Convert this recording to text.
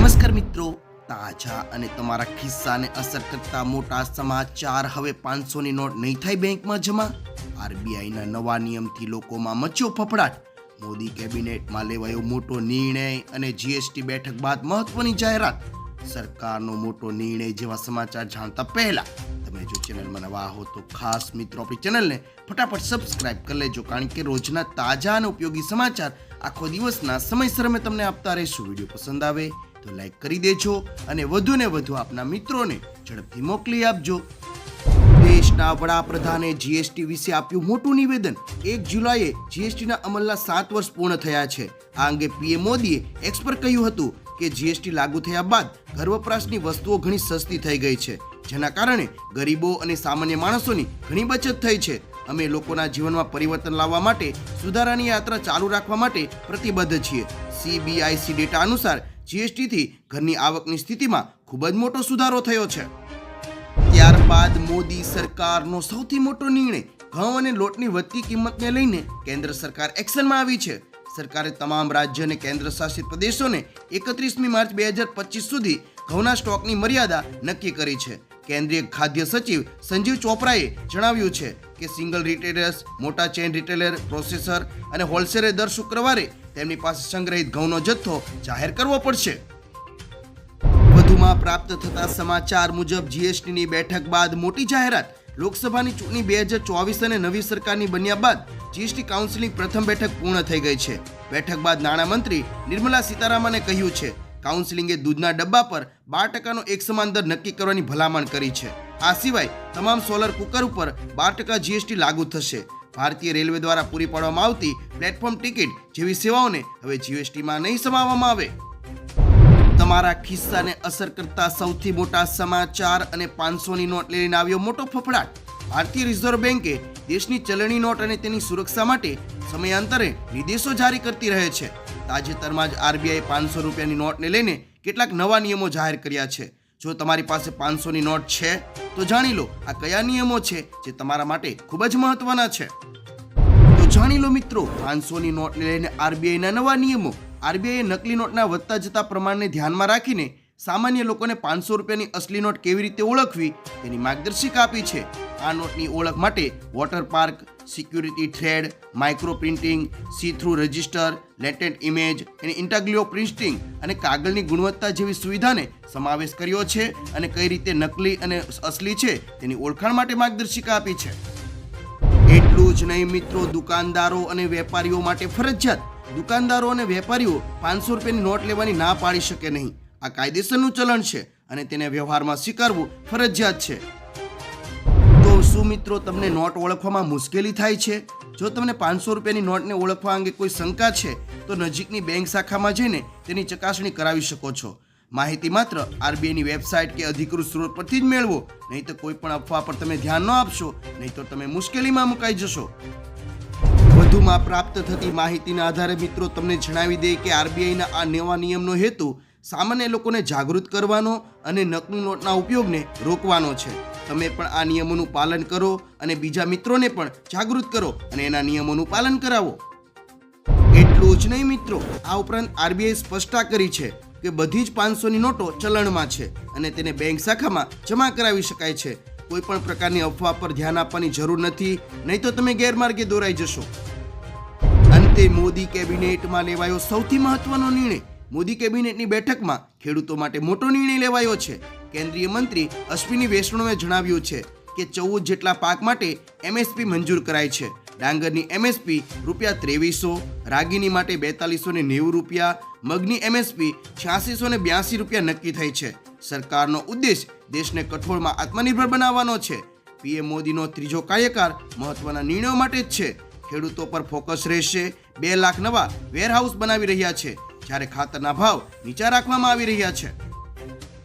નમસ્કાર મિત્રો. તાજા અને તમારા ખિસ્સાને અસર કરતા મોટા સમાચાર હવે પાંચસોની નોટ નહીં થાય બેંકમાં જમા? આરબીઆઈના નવા નિયમથી લોકોમાં મચ્યો ફફડાટ. મોદી કેબિનેટમાં લેવાયો મોટો નિર્ણય અને જીએસટી બેઠક બાદ મહત્વની જાહેરાત. સરકારનો મોટો નિર્ણય જેવા સમાચાર જાણતા પહેલા તમે જો ચેનલમાં નવા હો તો ખાસ મિત્રો આપણી ચેનલને ફટાફટ સબસ્ક્રાઇબ કરી લેજો, કારણ કે રોજના તાજા અને ઉપયોગી સમાચાર આખો દિવસના સમયસર અમે તમને આપતા રહીશું. વીડિયો પસંદ આવે તો લાઈક કરી દેજો અને વધુ ને વધુ આપના મિત્રોને ઝડપથી મોકલી આપજો. દેશના વડાપ્રધાને જીએસટી વિશે આપ્યું મોટું નિવેદન. એક જુલાઈએ જીએસટીના અમલના સાત વર્ષ પૂર્ણ થયા છે. આ અંગે પીએમ મોદીએ એક્સ કહ્યું હતું કે જીએસટી લાગુ થયા બાદ ઘર વપરાશની વસ્તુઓ ઘણી સસ્તી થઈ ગઈ છે, જેના કારણે ગરીબો અને સામાન્ય માણસોની ઘણી બચત થઈ છે. અમે લોકોના જીવનમાં પરિવર્તન લાવવા માટે સુધારાની યાત્રા ચાલુ રાખવા માટે પ્રતિબદ્ધ છીએ. સીબીઆઈસી ડેટા અનુસાર જીએસટીથી ઘરની આવકની સ્થિતિમાં ખૂબ જ મોટો સુધારો થયો છે. ત્યારબાદ મોદી સરકારનો સૌથી મોટો નિર્ણય ઘઉં અને લોટની વધતી કિંમતને લઈને કેન્દ્ર સરકાર એક્શનમાં આવી છે. સરકારે તમામ રાજ્ય અને કેન્દ્ર શાસિત પ્રદેશોને એકત્રીસમી માર્ચ બે હજાર પચીસ સુધી ઘઉંના સ્ટોકની મર્યાદા નક્કી કરી છે. કેન્દ્રીય ખાદ્ય સચિવ સંજીવ ચોપરાએ જણાવ્યું છે કે સિંગલ રિટેલર્સ, મોટા ચેઇન રિટેલર, પ્રોસેસર અને હોલસેલરે દર શુક્રવારે તેમની પાસે સંગ્રહિત ઘઉંનો જથ્થો જાહેર કરવો પડશે. વધુમાં પ્રાપ્ત થતા સમાચાર મુજબ જીએસટીની બેઠક બાદ મોટી જાહેરાત. લોકસભાની ચૂંટણી બે હજાર ચોવીસ અને નવી સરકારની બન્યા બાદ જીએસટી કાઉન્સિલની પ્રથમ બેઠક પૂર્ણ થઈ ગઈ છે. બેઠક બાદ નાણામંત્રી નિર્મલા સીતારામને કહ્યું છે કાઉન્સિલિંગે દૂધના ડબ્બા પર બાર ટકાનો એક સમાન દર નક્કી કરવાની ભલામણ કરી છે. આ સિવાય તમામ સોલર કુકર ઉપર બાર ટકા જીએસટી લાગુ થશે. ભારતીય રેલવે દ્વારા પૂરી પાડવામાં આવતી પ્લેટફોર્મ ટિકિટ જેવી સેવાઓને હવે જીએસટીમાં નહીં સમાવવામાં આવે. તમારા ખિસ્સાને અસર કરતા સૌથી મોટા સમાચાર અને પાંચસોની નોટ લઈને આવ્યો મોટો ફફડાટ. ભારતીય રિઝર્વ બેન્કે દેશની ચલણી નોટ અને તેની સુરક્ષા માટે સમયાંતરે નિર્દેશો જારી કરતી રહે છે. તાજેતરમાં જ આરબીઆઈ પાંચસો રૂપિયાની નોટને લઈને કેટલાક નવા નિયમો જાહેર કર્યા છે. જો તમારી પાસે પાંચસોની નોટ છે, તો જાણી લો આ કયા નિયમો છે જે તમારા માટે ખૂબ જ મહત્વના છે. તો જાણી લો મિત્રો, પાંચસોની નોટને લઈને આરબીઆઈના નવા નિયમો. આરબીઆઈએ નકલી નોટના વધતા જતા પ્રમાણને ધ્યાનમાં રાખીને સામાન્ય લોકોને પાંચસો રૂપિયાની અસલી નોટ કેવી રીતે ઓળખવી તેની માર્ગદર્શિકા આપી છે. આ નોટની ઓળખ માટે water park, security thread, micro printing see through register, latent image અને ઇન્ટાગ્લિયો પ્રિન્ટિંગ અને કાગળની ગુણવત્તા જેવી સુવિધાને સમાવેશ કર્યો છે અને કઈ રીતે નકલી અને અસલી છે તેની ઓળખાણ માટે માર્ગદર્શિકા આપી છે. એટલું જ નહીં મિત્રો, દુકાનદારો અને વેપારીઓ માટે ફરજિયાત. દુકાનદારો અને વેપારીઓ પાંચસો રૂપિયાની નોટ લેવાની ના પાડી શકે નહીં. આ કાયદેસરનું ચલણ છે અને તેને વ્યવહારમાં સ્વીકારવું ફરજિયાત છે. તો શું મિત્રો તમને નોટ ઓળખવામાં મુશ્કેલી થાય છે? જો તમને પાંચસો રૂપિયાની નોટને ઓળખવા અંગે કોઈ શંકા છે, તો નજીકની બેંક શાખામાં જઈને તેની ચકાસણી કરાવી શકો છો. માહિતી માત્ર આરબીઆઈની વેબસાઇટ કે અધિકૃત સ્ત્રોત પરથી જ મેળવો. નહીં તો કોઈ પણ અફવા પર તમે ધ્યાન ન આપશો, નહીં તો તમે મુશ્કેલીમાં મુકાઈ જશો. વધુમાં પ્રાપ્ત થતી માહિતીના આધારે મિત્રો તમને જણાવી દઈએ કે આરબીઆઈના આ નવા નિયમનો હેતુ સામાન્ય લોકોને જાગૃત કરવાનો અને નકલી નોટના ઉપયોગને રોકવાનો છે. તમે પણ આ નિયમોનું પાલન કરો અને બીજા મિત્રોને પણ જાગૃત કરો અને એના નિયમોનું પાલન કરાવો. એટલું જ નહીં મિત્રો, આ ઉપરાંત આરબીઆઈ સ્પષ્ટતા કરી છે કે બધી જ પાંચસોની નોટો ચલણમાં છે અને તેને બેંક શાખામાં જમા કરાવી શકાય છે. કોઈ પણ પ્રકારની અફવા પર ધ્યાન આપવાની જરૂર નથી, નહીં તો તમે ગેરમાર્ગે દોરાઈ જશો. અંતે મોદી કેબિનેટમાં લેવાયો સૌથી મહત્વનો નિર્ણય મોદી કેબિનેટની બેઠકમાં ખેડૂતો માટે મોટો નિર્ણય લેવાયો છે. કેન્દ્રીય મંત્રી અશ્વિની વૈષ્ણવે જણાવ્યું છે કે ચૌદ જેટલા પાક માટે એમએસપી મંજૂર કરાય છે. ડાંગરની એમએસપી રૂપિયા ત્રેવીસો, રાગીની માટે બેતાલીસો ને નેવું રૂપિયા, મગની એમએસપી છ્યાસીસો ને બ્યાસી રૂપિયા નક્કી થઈ છે. સરકારનો ઉદ્દેશ દેશને કઠોળમાં આત્મનિર્ભર બનાવવાનો છે. પીએમ મોદીનો ત્રીજો કાર્યકાળ મહત્વના નિર્ણયો માટે જ છે. ખેડૂતો પર ફોકસ રહેશે. બે લાખ નવા વેરહાઉસ બનાવી રહ્યા છે. જ્યારે ખાતરના ભાવ નીચા રાખવામાં આવી રહ્યા છે.